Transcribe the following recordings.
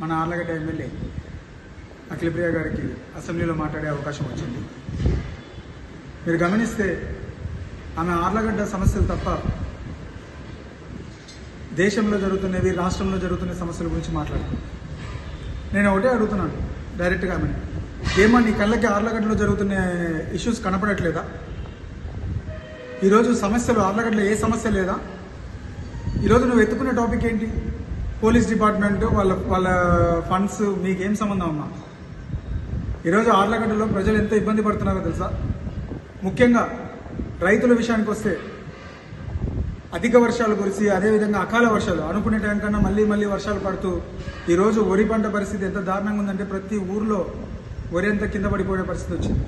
మన ఆర్లగడ్డ ఎమ్మెల్యే అఖిలప్రియ గారికి అసెంబ్లీలో మాట్లాడే అవకాశం వచ్చింది. మీరు గమనిస్తే ఆమె ఆర్లగడ్డ సమస్యలు తప్ప దేశంలో జరుగుతున్నవి రాష్ట్రంలో జరుగుతున్న సమస్యల గురించి మాట్లాడుతుంది నేను ఒకటే అడుగుతున్నాను డైరెక్ట్గా ఆమె ఏమో నీ కళ్ళకి ఆర్లగడ్డలో జరుగుతున్న ఇష్యూస్ కనపడట్లేదా? ఈరోజు సమస్యలు ఆర్లగడ్డలో ఏ సమస్య లేదా? ఈరోజు నువ్వు ఎత్తుకునే టాపిక్ ఏంటి? పోలీస్ డిపార్ట్మెంట్ వాళ్ళ వాళ్ళ ఫండ్స్ మీకేం సంబంధం అమ్మా? ఈరోజు ఆర్లగడ్డలో ప్రజలు ఎంత ఇబ్బంది పడుతున్నారో తెలుసా? ముఖ్యంగా రైతుల విషయానికి వస్తే అధిక వర్షాలు కురిసి అదేవిధంగా అకాల వర్షాలు అనుకునే టైం కన్నా మళ్ళీ మళ్ళీ వర్షాలు పడుతూ ఈరోజు వరి పంట పరిస్థితి ఎంత దారుణంగా ఉందంటే ప్రతి ఊర్లో వరి అంతా కింద పడిపోయే పరిస్థితి వచ్చింది.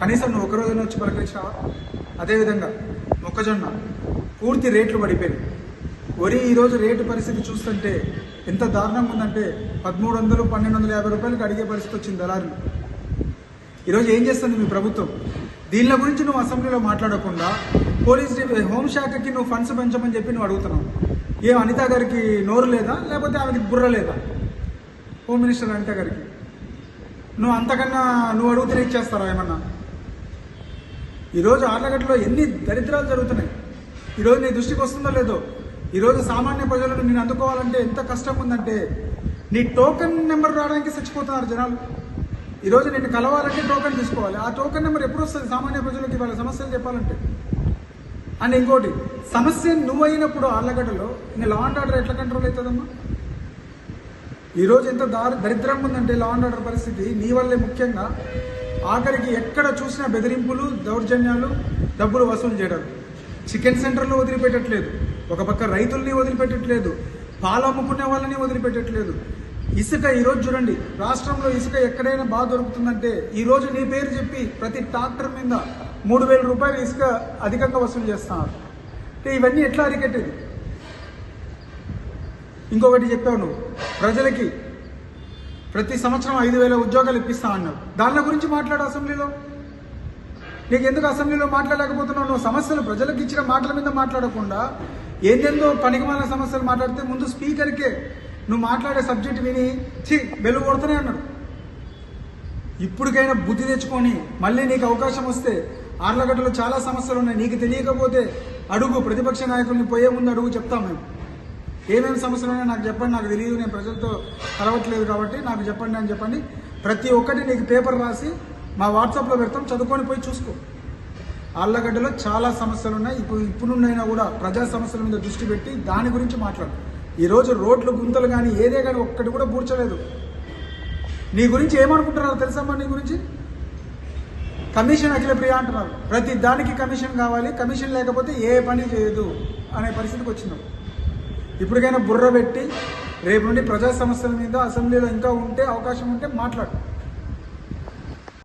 కనీసం నువ్వు ఒక రోజున వచ్చి పలకరించావా అదేవిధంగా మొక్కజొన్న పూర్తి రేట్లు పడిపోయినాయి. వరి ఈరోజు రేటు పరిస్థితి చూస్తుంటే ఎంత దారుణంగా ఉందంటే పదమూడు వందలు పన్నెండు వందల యాభై రూపాయలకి అడిగే పరిస్థితి వచ్చింది దళారులు. ఈరోజు ఏం చేస్తుంది మీ ప్రభుత్వం? దీనిల గురించి నువ్వు అసెంబ్లీలో మాట్లాడకుండా పోలీస్ హోంశాఖకి నువ్వు ఫండ్స్ పెంచమని చెప్పి నువ్వు అడుగుతున్నావు. ఏం అనిత గారికి నోరు లేదా? లేకపోతే ఆమెకి బుర్ర లేదా? హోమ్ మినిస్టర్ అనిత గారికి. నువ్వు అంతకన్నా నువ్వు అడుగుతూనే ఇచ్చేస్తారా ఏమన్నా? ఈరోజు ఆర్లగడ్డలో ఎన్ని దరిద్రాలు జరుగుతున్నాయి? ఈరోజు నీ దృష్టికి వస్తుందో లేదో? ఈరోజు సామాన్య ప్రజలను నేను అందుకోవాలంటే ఎంత కష్టం ఉందంటే నీ టోకెన్ నెంబర్ రావడానికి చచ్చిపోతున్నారు జనాలు. ఈరోజు నేను కలవాలంటే టోకెన్ తీసుకోవాలి. ఆ టోకెన్ నెంబర్ ఎప్పుడు వస్తుంది? సామాన్య ప్రజలకి వాళ్ళ సమస్యలు చెప్పాలంటే. అండ్ ఇంకోటి సమస్య నువ్వైనప్పుడు ఆళ్ళగడ్డలో ఇంకా లా అండ్ ఆర్డర్ ఎట్లా కంట్రోల్ అవుతుందమ్మా? ఈరోజు ఎంత దారి దరిద్రంగా ఉందంటే లా అండ్ ఆర్డర్ పరిస్థితి నీ వల్లే ముఖ్యంగా ఆఖరికి ఎక్కడ చూసినా బెదిరింపులు దౌర్జన్యాలు డబ్బులు వసూలు చేయడం. చికెన్ సెంటర్లో వదిలిపెట్టట్లేదు. ఒక పక్క రైతుల్ని వదిలిపెట్టట్లేదు పాలు అమ్ముకునే వాళ్ళని వదిలిపెట్టట్లేదు. ఇసుక ఈరోజు చూడండి రాష్ట్రంలో ఇసుక ఎక్కడైనా బాగా దొరుకుతుందంటే ఈరోజు నీ పేరు చెప్పి ప్రతి ట్రాక్టర్ మీద మూడు వేల రూపాయలు ఇసుక అధికంగా వసూలు చేస్తున్నారు. అంటే ఇవన్నీ ఎట్లా అరికట్టేది? ఇంకొకటి చెప్పావు నువ్వు ప్రజలకి ప్రతి సంవత్సరం ఐదు వేల ఉద్యోగాలు ఇప్పిస్తా అన్నావు. దాని గురించి మాట్లాడు అసెంబ్లీలో. నీకు ఎందుకు అసెంబ్లీలో మాట్లాడలేకపోతున్నావు? నువ్వు సమస్యలు ప్రజలకు ఇచ్చిన మాటల మీద మాట్లాడకుండా ఏందెందో పనికిమాల సమస్యలు మాట్లాడితే ముందు స్పీకర్కే నువ్వు మాట్లాడే సబ్జెక్ట్ విని ఛీ వెలుగు కొడుతూనే అన్నాడు. ఇప్పటికైనా బుద్ధి తెచ్చుకొని మళ్ళీ నీకు అవకాశం వస్తే ఆర్లగడ్డలో చాలా సమస్యలు ఉన్నాయి. నీకు తెలియకపోతే అడుగు ప్రతిపక్ష నాయకుల్ని పోయే ముందు అడుగు చెప్తాం మేము. ఏమేమి సమస్యలు ఉన్నాయో నాకు చెప్పండి. నాకు తెలియదు నేను ప్రజలతో కలవట్లేదు కాబట్టి నాకు చెప్పండి అని చెప్పండి. ప్రతి ఒక్కటి నీకు పేపర్ రాసి మా వాట్సాప్లో పెడతాం. చదువుకొని పోయి చూసుకో. ఆళ్ళగడ్డలో చాలా సమస్యలు ఉన్నాయి ఇప్పుడు ఇప్పుడున్నైనా కూడా ప్రజా సమస్యల మీద దృష్టి పెట్టి దాని గురించి మాట్లాడు. ఈరోజు రోడ్లు గుంతలు కానీ ఏదే కానీ ఒక్కటి కూడా పూడ్చలేదు నీ గురించి ఏమనుకుంటున్నారు తెలుసమ్మా నీ గురించి? కమిషన్ అఖిల ప్రియ అంటున్నారు. ప్రతి దానికి కమిషన్ కావాలి కమిషన్ లేకపోతే ఏ పని చేయదు అనే పరిస్థితికి వచ్చినాం. ఇప్పటికైనా బుర్ర పెట్టి రేపు నుండి ప్రజా సమస్యల మీద అసెంబ్లీలో ఇంకా ఉంటే అవకాశం ఉంటే మాట్లాడు.